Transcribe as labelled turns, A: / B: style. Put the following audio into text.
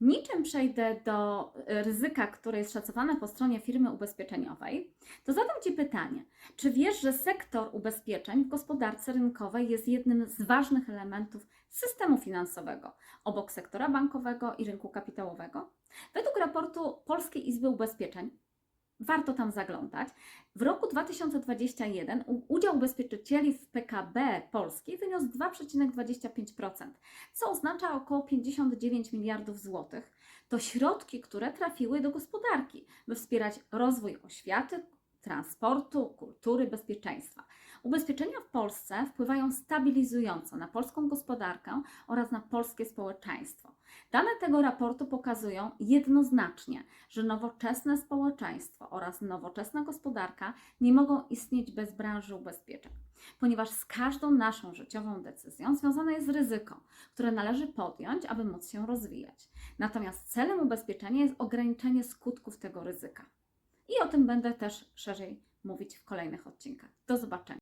A: Niczym przejdę do e, ryzyka, które jest szacowane po stronie firmy ubezpieczeniowej, to zadam Ci pytanie: czy wiesz, że sektor ubezpieczeń w gospodarce rynkowej jest jednym z ważnych elementów systemu finansowego, obok sektora bankowego i rynku kapitałowego? Według raportu Polskiej Izby Ubezpieczeń, warto tam zaglądać, w roku 2021 u- udział ubezpieczycieli w PKB Polski wyniósł 2,25%, co oznacza około 59 miliardów złotych. To środki, które trafiły do gospodarki, by wspierać rozwój oświaty, transportu, kultury, bezpieczeństwa. Ubezpieczenia w Polsce wpływają stabilizująco na polską gospodarkę oraz na polskie społeczeństwo. Dane tego raportu pokazują jednoznacznie, że nowoczesne społeczeństwo oraz nowoczesna gospodarka nie mogą istnieć bez branży ubezpieczeń, ponieważ z każdą naszą życiową decyzją związane jest ryzyko, które należy podjąć, aby móc się rozwijać. Natomiast celem ubezpieczenia jest ograniczenie skutków tego ryzyka. I o tym będę też szerzej mówić w kolejnych odcinkach. Do zobaczenia.